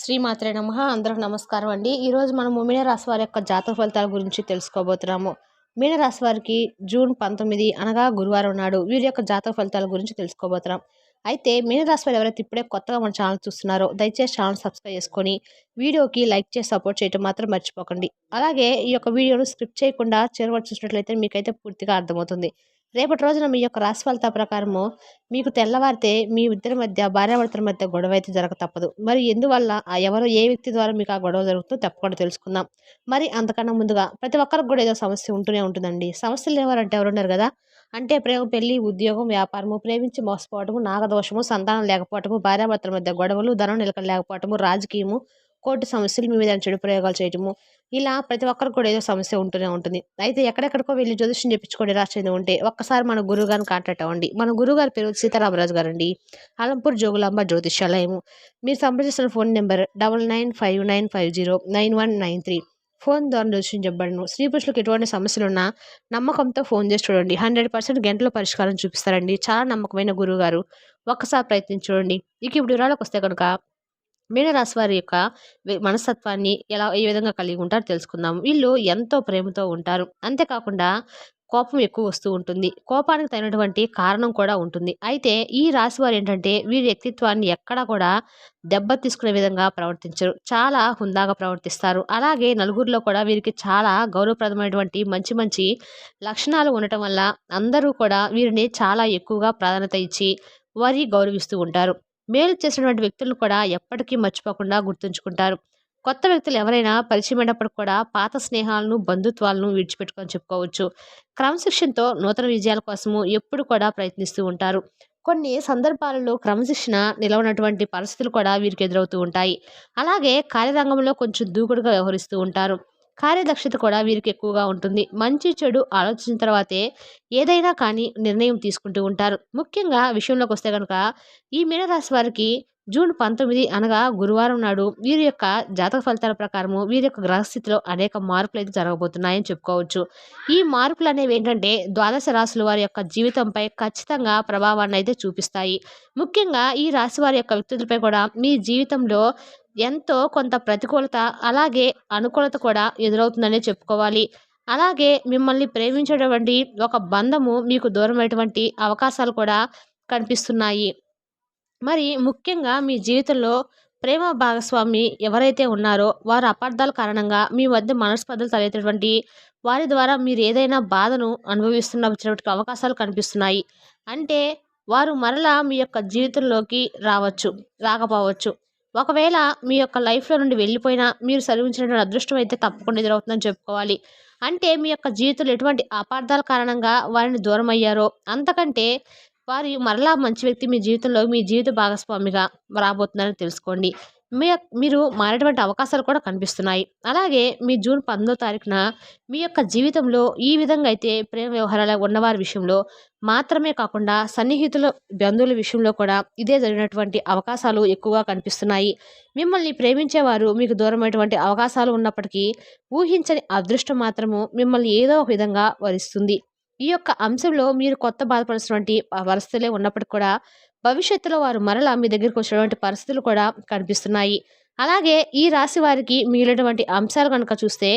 శ్రీమాత్రే నమ. అందరికి నమస్కారం అండి. ఈరోజు మనం మీనరాశి వారి యొక్క జాతక ఫలితాల గురించి తెలుసుకోబోతున్నాము. మీనరాశి వారికి జూన్ పంతొమ్మిది అనగా గురువారం నాడు వీరి యొక్క జాతక ఫలితాల గురించి తెలుసుకోబోతున్నాం. అయితే మీనరాశి వారు ఎవరైతే ఇప్పుడే కొత్తగా మన ఛానల్ చూస్తున్నారో దయచేసి ఛానల్ సబ్స్క్రైబ్ చేసుకొని వీడియోకి లైక్ చేసి సపోర్ట్ చేయడం మాత్రం మర్చిపోకండి. అలాగే ఈ యొక్క వీడియోను స్క్రిప్ట్ చేయకుండా చేరవచ్చు చూసినట్లయితే మీకైతే పూర్తిగా అర్థమవుతుంది. రేపటి రోజున మీ యొక్క రాశి ఫలిత ప్రకారము మీకు తెల్లవారితే మీ ఇద్దరి మధ్య భార్యాభర్తల మధ్య గొడవ అయితే జరగ తప్పదు మరి ఎందువల్ల? ఆ ఎవరు ఏ వ్యక్తి ద్వారా మీకు ఆ గొడవ జరుగుతుందో తప్పకుండా తెలుసుకుందాం. మరి అంతకన్నా ముందుగా ప్రతి ఒక్కరికి కూడా ఏదో సమస్య ఉంటూనే ఉంటుందండి. సమస్యలు ఎవరంటే ఎవరున్నారు కదా? అంటే ప్రేమ పెళ్ళి ఉద్యోగం వ్యాపారము ప్రేమించి మోసపోవటము నాగదోషము సంతానం లేకపోవటము భార్యాభర్తల మధ్య గొడవలు ధనం నిలకడ లేకపోవటము రాజకీయము కోర్టు సమస్యలు మీ మీద చెడు ప్రయోగాలు చేయటము ఇలా ప్రతి ఒక్కరికి కూడా ఏదో సమస్య ఉంటూనే ఉంటుంది. అయితే ఎక్కడెక్కడికో వెళ్ళి జ్యోతిష్యం చెప్పించుకోండి రాసేది ఉంటే ఒక్కసారి మన గురువు గారిని కాంటాక్ట్ అవ్వండి. మన గురువు గారి పేరు సీతారామరాజు గారు అండి అలంపూర్ జోగులాంబ జ్యోతిష్యాలయము. మీరు సంప్రదిస్తున్న phone number double nine five nine five zero nine one nine three. Phone ద్వారా జ్యోతిష్యం చెప్పబడను. స్త్రీ పురుషులకు ఎటువంటి సమస్యలు ఉన్నా నమ్మకంతో ఫోన్ చేసి చూడండి. హండ్రెడ్ పర్సెంట్ గంటల పరిష్కారం చూపిస్తారండి. చాలా నమ్మకమైన గురువు గారు ఒక్కసారి ప్రయత్నించి చూడండి. ఇక ఇప్పుడు వివరాలకు వస్తే కనుక మీనరాశి వారి యొక్క మనస్తత్వాన్ని ఎలా ఏ విధంగా కలిగి ఉంటారో తెలుసుకుందాం. వీళ్ళు ఎంతో ప్రేమతో ఉంటారు. అంతేకాకుండా కోపం ఎక్కువ వస్తూ ఉంటుంది. కోపానికి తగినటువంటి కారణం కూడా ఉంటుంది. అయితే ఈ రాశి వారు ఏంటంటే వీరి వ్యక్తిత్వాన్ని ఎక్కడా కూడా దెబ్బ తీసుకునే విధంగా ప్రవర్తించరు. చాలా హుందాగా ప్రవర్తిస్తారు. అలాగే నలుగురిలో కూడా వీరికి చాలా గౌరవప్రదమైనటువంటి మంచి మంచి లక్షణాలు ఉండటం వల్ల అందరూ కూడా వీరిని చాలా ఎక్కువగా ప్రాధాన్యత ఇచ్చి వారి గౌరవిస్తూ ఉంటారు. మేలు చేసినటువంటి వ్యక్తులను కూడా ఎప్పటికీ మర్చిపోకుండా గుర్తుంచుకుంటారు. కొత్త వ్యక్తులు ఎవరైనా పరిచయమైనప్పుడు కూడా పాత స్నేహాలను బంధుత్వాలను విడిచిపెట్టుకొని చెప్పుకోవచ్చు. క్రమశిక్షణతో నూతన విజయాల కోసము ఎప్పుడు కూడా ప్రయత్నిస్తూ ఉంటారు. కొన్ని సందర్భాలలో క్రమశిక్షణ నిలవనటువంటి పరిస్థితులు కూడా వీరికి ఎదురవుతూ ఉంటాయి. అలాగే కార్యరంగంలో కొంచెం దూకుడుగా వ్యవహరిస్తూ ఉంటారు. కార్యదక్షత కూడా వీరికి ఎక్కువగా ఉంటుంది. మంచి చెడు ఆలోచించిన తర్వాతే ఏదైనా కానీ నిర్ణయం తీసుకుంటూ ఉంటారు. ముఖ్యంగా విషయంలోకి వస్తే కనుక ఈ మీనరాశి వారికి జూన్ పంతొమ్మిది అనగా గురువారం నాడు వీరి యొక్క జాతక ఫలితాల ప్రకారము వీరి యొక్క గ్రహస్థితిలో అనేక మార్పులు అయితే జరగబోతున్నాయని చెప్పుకోవచ్చు. ఈ మార్పులు అనేవి ఏంటంటే ద్వాదశ రాశుల వారి యొక్క జీవితంపై ఖచ్చితంగా ప్రభావాన్ని అయితే చూపిస్తాయి. ముఖ్యంగా ఈ రాశి వారి యొక్క వ్యక్తులపై కూడా మీ జీవితంలో ఎంతో కొంత ప్రతికూలత అలాగే అనుకూలత కూడా ఎదురవుతుందనే చెప్పుకోవాలి. అలాగే మిమ్మల్ని ప్రేమించేటువంటి ఒక బంధము మీకు దూరమైనటువంటి అవకాశాలు కూడా కనిపిస్తున్నాయి. మరి ముఖ్యంగా మీ జీవితంలో ప్రేమ భాగస్వామి ఎవరైతే ఉన్నారో వారు అపార్థాల కారణంగా మీ వద్ద మనస్పర్ధలు తలెత్తినటువంటి వారి ద్వారా మీరు ఏదైనా బాధను అనుభవిస్తున్న వచ్చినటువంటి అవకాశాలు కనిపిస్తున్నాయి. అంటే వారు మరలా మీ యొక్క జీవితంలోకి రావచ్చు రాకపోవచ్చు. ఒకవేళ మీ యొక్క లైఫ్లో నుండి వెళ్ళిపోయినా మీరు సరివించినటువంటి అదృష్టం అయితే తప్పకుండా ఎదురవుతుందని చెప్పుకోవాలి. అంటే మీ యొక్క జీవితంలో ఎటువంటి అపార్థాల కారణంగా వారిని దూరం అయ్యారో అంతకంటే వారి మరలా మంచి వ్యక్తి మీ జీవితంలో మీ జీవిత భాగస్వామిగా రాబోతున్నారని తెలుసుకోండి. మీ యొక్క- మీరు మారేటువంటి అవకాశాలు కూడా కనిపిస్తున్నాయి. అలాగే మీ జూన్ పంతొమ్మిదో తారీఖున మీ యొక్క జీవితంలో ఈ విధంగా అయితే ప్రేమ వ్యవహారాలు ఉన్నవారి విషయంలో మాత్రమే కాకుండా సన్నిహితుల బంధువుల విషయంలో కూడా ఇదే జరిగినటువంటి అవకాశాలు ఎక్కువగా కనిపిస్తున్నాయి. మిమ్మల్ని ప్రేమించేవారు మీకు దూరమైనటువంటి అవకాశాలు ఉన్నప్పటికీ ఊహించని అదృష్టం మాత్రము మిమ్మల్ని ఏదో ఒక విధంగా వరిస్తుంది. ఈ యొక్క అంశంలో మీరు కొత్త బాధపడుతున్నటువంటి పరిస్థితులే ఉన్నప్పటికీ కూడా భవిష్యత్తులో వారు మరలా మీ దగ్గరికి వచ్చినటువంటి పరిస్థితులు కూడా కనిపిస్తున్నాయి. అలాగే ఈ రాశి వారికి మిగిలినటువంటి అంశాలు కనుక చూస్తే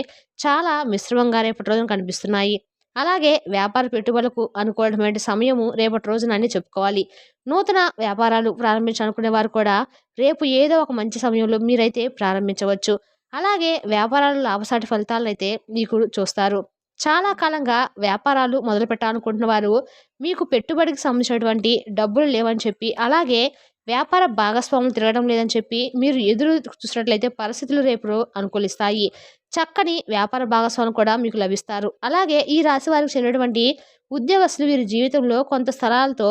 చాలా మిశ్రమంగా రేపటి రోజున కనిపిస్తున్నాయి. అలాగే వ్యాపార పెట్టుబడులకు అనుకూలమైన సమయము రేపటి రోజున అని చెప్పుకోవాలి. నూతన వ్యాపారాలు ప్రారంభించాలనుకునే వారు కూడా రేపు ఏదో ఒక మంచి సమయంలో మీరైతే ప్రారంభించవచ్చు. అలాగే వ్యాపారాల లాభసాటి ఫలితాలను అయితే మీకు చూస్తారు. చాలా కాలంగా వ్యాపారాలు మొదలు పెట్టాలనుకుంటున్న వారు మీకు పెట్టుబడికి సంబంధించినటువంటి డబ్బులు లేవని చెప్పి అలాగే వ్యాపార భాగస్వాములు తిరగడం లేదని చెప్పి మీరు ఎదురు చూసినట్లయితే పరిస్థితులు రేపు అనుకూలిస్తాయి. చక్కని వ్యాపార భాగస్వాములు కూడా మీకు లభిస్తారు. అలాగే ఈ రాశి వారికి చెందినటువంటి ఉద్యోగస్తులు వీరి జీవితంలో కొంత స్థలాలతో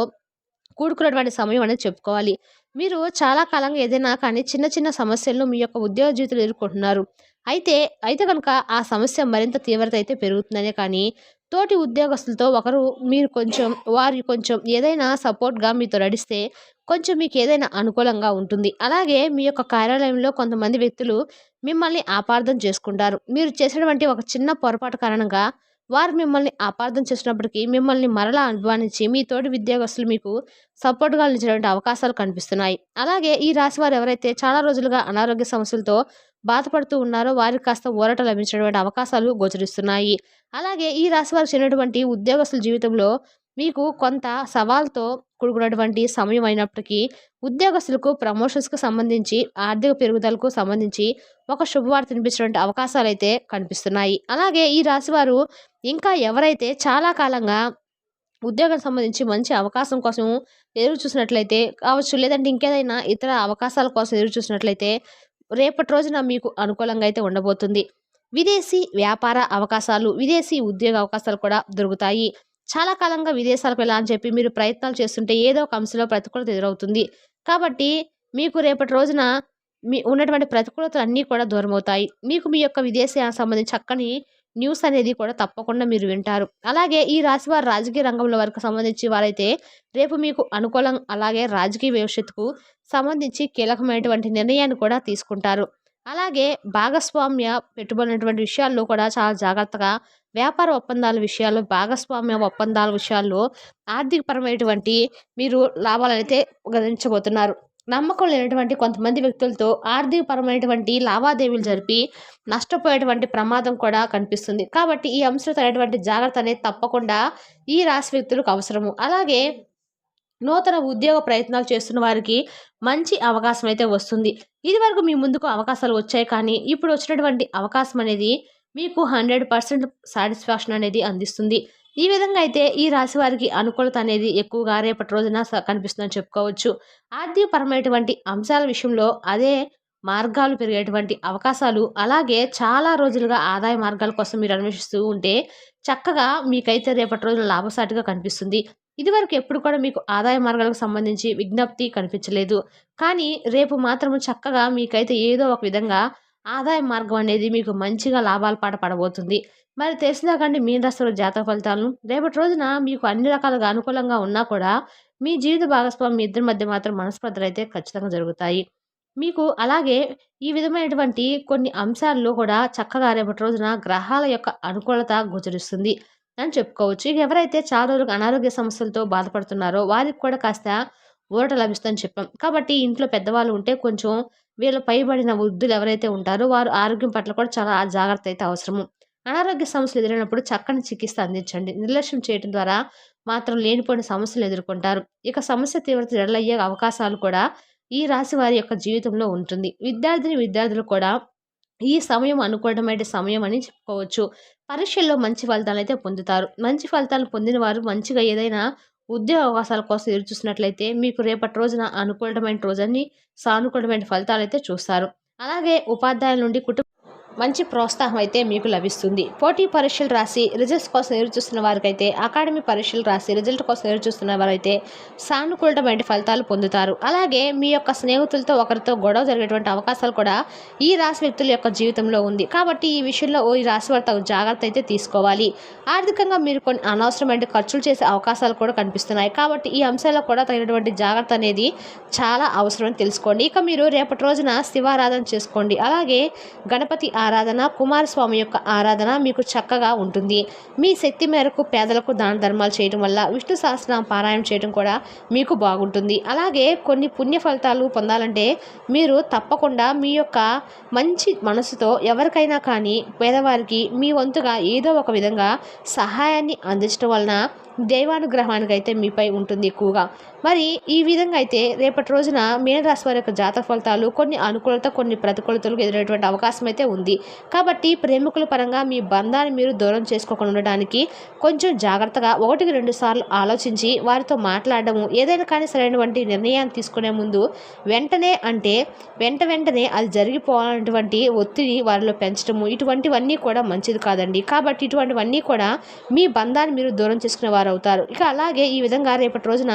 కూడుకున్నటువంటి సమయం అనేది చెప్పుకోవాలి. మీరు చాలా కాలంగా ఏదైనా కానీ చిన్న చిన్న సమస్యలను మీ యొక్క ఉద్యోగ జీవితంలో ఎదుర్కొంటున్నారు. అయితే అయితే కనుక ఆ సమస్య మరింత తీవ్రత అయితే పెరుగుతుందనే కానీ తోటి ఉద్యోగస్తులతో ఒకరు మీరు కొంచెం వారి కొంచెం ఏదైనా సపోర్ట్గా మీతో నడిస్తే కొంచెం మీకు ఏదైనా అనుకూలంగా ఉంటుంది. అలాగే మీ యొక్క కార్యాలయంలో కొంతమంది వ్యక్తులు మిమ్మల్ని ఆపార్థం చేసుకుంటారు. మీరు చేసినటువంటి ఒక చిన్న పొరపాటు కారణంగా వారు మిమ్మల్ని అపార్థం చేసినప్పటికీ మిమ్మల్ని మరలా అభిమానించి మీ తోటి ఉద్యోగస్తులు మీకు సపోర్ట్గా నిలిచినటువంటి అవకాశాలు కనిపిస్తున్నాయి. అలాగే ఈ రాశి వారు ఎవరైతే చాలా రోజులుగా అనారోగ్య సమస్యలతో బాధపడుతూ ఉన్నారో వారికి కాస్త ఊరట లభించినటువంటి అవకాశాలు గోచరిస్తున్నాయి. అలాగే ఈ రాశి వారికి చెందినటువంటి ఉద్యోగస్తుల జీవితంలో మీకు కొంత సవాల్తో కూడుకున్నటువంటి సమయం అయినప్పటికీ ఉద్యోగస్తులకు ప్రమోషన్స్కు సంబంధించి ఆర్థిక పెరుగుదలకు సంబంధించి ఒక శుభవార్త వినిపించినటువంటి అవకాశాలు అయితే కనిపిస్తున్నాయి. అలాగే ఈ రాశివారు ఇంకా ఎవరైతే చాలా కాలంగా ఉద్యోగం సంబంధించి మంచి అవకాశం కోసం ఎదురు చూసినట్లయితే కావచ్చు లేదంటే ఇంకేదైనా ఇతర అవకాశాల కోసం ఎదురు చూసినట్లయితే రేపటి రోజున మీకు అనుకూలంగా అయితే ఉండబోతుంది. విదేశీ వ్యాపార అవకాశాలు విదేశీ ఉద్యోగ అవకాశాలు కూడా దొరుకుతాయి. చాలా కాలంగా విదేశాలకు వెళ్ళాలని చెప్పి మీరు ప్రయత్నాలు చేస్తుంటే ఏదో ఒక అంశంలో ప్రతికూలత ఎదురవుతుంది. కాబట్టి మీకు రేపటి రోజున మీ ఉన్నటువంటి ప్రతికూలతలు అన్నీ కూడా దూరమవుతాయి. మీకు మీ యొక్క విదేశీ సంబంధించి చక్కని న్యూస్ అనేది కూడా తప్పకుండా మీరు వింటారు. అలాగే ఈ రాశి వారు రాజకీయ రంగంలో వరకు సంబంధించి వారైతే రేపు మీకు అనుకూలం అలాగే రాజకీయ భవిష్యత్తుకు సంబంధించి కీలకమైనటువంటి నిర్ణయాన్ని కూడా తీసుకుంటారు. అలాగే భాగస్వామ్య పెట్టుబడినటువంటి విషయాల్లో కూడా చాలా జాగ్రత్తగా వ్యాపార ఒప్పందాల విషయాల్లో భాగస్వామ్య ఒప్పందాల విషయాల్లో ఆర్థికపరమైనటువంటి మీరు లాభాలైతే గణించబోతున్నారు నమ్మకం లేనటువంటి కొంతమంది వ్యక్తులతో ఆర్థికపరమైనటువంటి లావాదేవీలు జరిపి నష్టపోయేటువంటి ప్రమాదం కూడా కనిపిస్తుంది. కాబట్టి ఈ అంశంతో జాగ్రత్త అనేది తప్పకుండా ఈ రాశి వ్యక్తులకు అవసరము. అలాగే నూతన ఉద్యోగ ప్రయత్నాలు చేస్తున్న వారికి మంచి అవకాశం అయితే వస్తుంది. ఇదివరకు మీ ముందుకు అవకాశాలు వచ్చాయి కానీ ఇప్పుడు వచ్చినటువంటి అవకాశం అనేది మీకు హండ్రెడ్ పర్సెంట్ సాటిస్ఫాక్షన్ అనేది అందిస్తుంది. ఈ విధంగా అయితే ఈ రాశి వారికి అనుకూలత అనేది ఎక్కువగా రేపటి రోజున స- కనిపిస్తుందని చెప్పుకోవచ్చు. ఆర్థికపరమైనటువంటి అంశాల విషయంలో అదే మార్గాలు పెరిగేటువంటి అవకాశాలు అలాగే చాలా రోజులుగా ఆదాయ మార్గాల కోసం మీరు అన్వేషిస్తూ ఉంటే చక్కగా మీకైతే రేపటి రోజున లాభసాటిగా కనిపిస్తుంది. ఇదివరకు ఎప్పుడు కూడా మీకు ఆదాయ మార్గాలకు సంబంధించి విజ్ఞప్తి కనిపించలేదు. కానీ రేపు మాత్రం చక్కగా మీకైతే ఏదో ఒక విధంగా ఆదాయ మార్గం అనేది మీకు మంచిగా లాభాల పాట పడబోతుంది. మరి తెలిసిందాకండి మీన రాశిలో జాతక ఫలితాలను. రేపటి రోజున మీకు అన్ని రకాలుగా అనుకూలంగా ఉన్నా కూడా మీ జీవిత భాగస్వామి మీ ఇద్దరి మధ్య మాత్రం మనస్పర్ధలు అయితే ఖచ్చితంగా జరుగుతాయి. మీకు అలాగే ఈ విధమైనటువంటి కొన్ని అంశాల్లో కూడా చక్కగా రేపటి రోజున గ్రహాల యొక్క అనుకూలత గోచరిస్తుంది అని చెప్పుకోవచ్చు. ఇక ఎవరైతే చాలా రోజులుగా అనారోగ్య సమస్యలతో బాధపడుతున్నారో వారికి కూడా కాస్త ఊరట లభిస్తుందని చెప్పాం. కాబట్టి ఇంట్లో పెద్దవాళ్ళు ఉంటే కొంచెం వీళ్ళ పైబడిన వృద్ధులు ఎవరైతే ఉంటారో వారు ఆరోగ్యం పట్ల కూడా చాలా జాగ్రత్త అయితే అవసరము. అనారోగ్య సమస్యలు ఎదురైనప్పుడు చక్కని చికిత్స అందించండి. నిర్లక్ష్యం చేయడం ద్వారా మాత్రం లేనిపోయిన సమస్యలు ఎదుర్కొంటారు. ఇక సమస్య తీవ్రత జడలయ్యే అవకాశాలు కూడా ఈ రాశి వారి యొక్క జీవితంలో ఉంటుంది. విద్యార్థిని విద్యార్థులు కూడా ఈ సమయం అనుకూలమైన సమయం అని చెప్పుకోవచ్చు. పరీక్షల్లో మంచి ఫలితాలు అయితే పొందుతారు. మంచి ఫలితాలు పొందిన వారు మంచిగా ఏదైనా ఉద్యోగ అవకాశాల కోసం ఎదురు చూసినట్లయితే మీకు రేపటి రోజున అనుకూలమైన రోజని సానుకూలమైన ఫలితాలు అయితే చూస్తారు. అలాగే ఉపాధ్యాయుల నుండి కుటుంబ మంచి ప్రోత్సాహం అయితే మీకు లభిస్తుంది. పోటీ పరీక్షలు రాసి రిజల్ట్స్ కోసం ఎదురు చూస్తున్న వారికైతే అకాడమీ పరీక్షలు రాసి రిజల్ట్ కోసం ఎదురు చూస్తున్న వారైతే సానుకూలమైన ఫలితాలు పొందుతారు. అలాగే మీ యొక్క స్నేహితులతో ఒకరితో గొడవ జరిగేటువంటి అవకాశాలు కూడా ఈ రాశి వ్యక్తుల యొక్క జీవితంలో ఉంది. కాబట్టి ఈ విషయంలో ఓ ఈ రాశి వారు తగు జాగ్రత్త అయితే తీసుకోవాలి. ఆర్థికంగా మీరు కొన్ని అనవసరమైన ఖర్చులు చేసే అవకాశాలు కూడా కనిపిస్తున్నాయి. కాబట్టి ఈ అంశాల్లో కూడా తగినటువంటి జాగ్రత్త అనేది చాలా అవసరం తెలుసుకోండి. ఇక మీరు రేపటి రోజున శివారాధన చేసుకోండి. అలాగే గణపతి ఆరాధన కుమారస్వామి యొక్క ఆరాధన మీకు చక్కగా ఉంటుంది. మీ శక్తి మేరకు పేదలకు దాన ధర్మాలు చేయడం వల్ల విష్ణు సహస్రనామ పారాయణం చేయడం కూడా మీకు బాగుంటుంది. అలాగే కొన్ని పుణ్య ఫలితాలు పొందాలంటే మీరు తప్పకుండా మీ యొక్క మంచి మనసుతో ఎవరికైనా కానీ పేదవారికి మీ వంతుగా ఏదో ఒక విధంగా సహాయాన్ని అందించడం వలన దైవానుగ్రహానికి అయితే మీపై ఉంటుంది ఎక్కువగా. మరి ఈ విధంగా అయితే రేపటి రోజున మీనరాశి వారి యొక్క జాతక ఫలితాలు కొన్ని అనుకూలత కొన్ని ప్రతికూలతలకు ఎదురైనటువంటి అవకాశం అయితే ఉంది. కాబట్టి ప్రేమికుల పరంగా మీ బంధాన్ని మీరు దూరం చేసుకోకుండా ఉండడానికి కొంచెం జాగ్రత్తగా ఒకటికి రెండు సార్లు ఆలోచించి వారితో మాట్లాడడము ఏదైనా కానీ సరైనటువంటి నిర్ణయాన్ని తీసుకునే ముందు వెంటనే అంటే వెంట వెంటనే అది జరిగిపోవాలన్నటువంటి ఒత్తిడి వారిలో పెంచడము ఇటువంటివన్నీ కూడా మంచిది కాదండి. కాబట్టి ఇటువంటివన్నీ కూడా మీ బంధాన్ని మీరు దూరం చేసుకునే వారు అవుతారు. ఇక అలాగే ఈ విధంగా రేపటి రోజున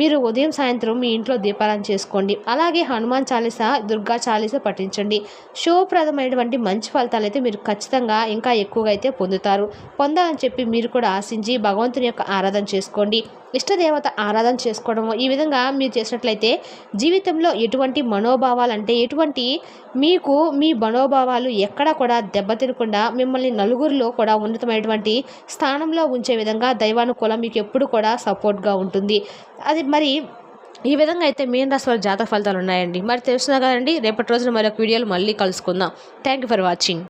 మీరు ఉదయం సాయంత్రం మీ ఇంట్లో దీపారాధన చేసుకోండి. అలాగే హనుమాన్ చాలీస దుర్గా చాలీస పఠించండి. శుభప్రదమైనటువంటి మంచి ఫలితాలు అయితే మీరు ఖచ్చితంగా ఇంకా ఎక్కువగా అయితే పొందుతారు. పొందాలని చెప్పి మీరు కూడా ఆశించి భగవంతుని యొక్క ఆరాధన చేసుకోండి. ఇష్టదేవత ఆరాధన చేసుకోవడము ఈ విధంగా మీరు చేసినట్లయితే జీవితంలో ఎటువంటి మనోభావాలు అంటే ఎటువంటి మీకు మీ మనోభావాలు ఎక్కడా కూడా దెబ్బతినకుండా మిమ్మల్ని నలుగురిలో కూడా ఉన్నతమైనటువంటి స్థానంలో ఉంచే విధంగా దైవానుకూలం మీకు ఎప్పుడు కూడా సపోర్ట్గా ఉంటుంది. అది మరి ఈ విధంగా అయితే మీన రాశి వారి జాతక ఫలితాలు ఉన్నాయండి. మరి తెలుస్తున్నా కదండి రేపటి రోజున మరొక వీడియోలు మళ్ళీ కలుసుకుందాం. Thank you for watching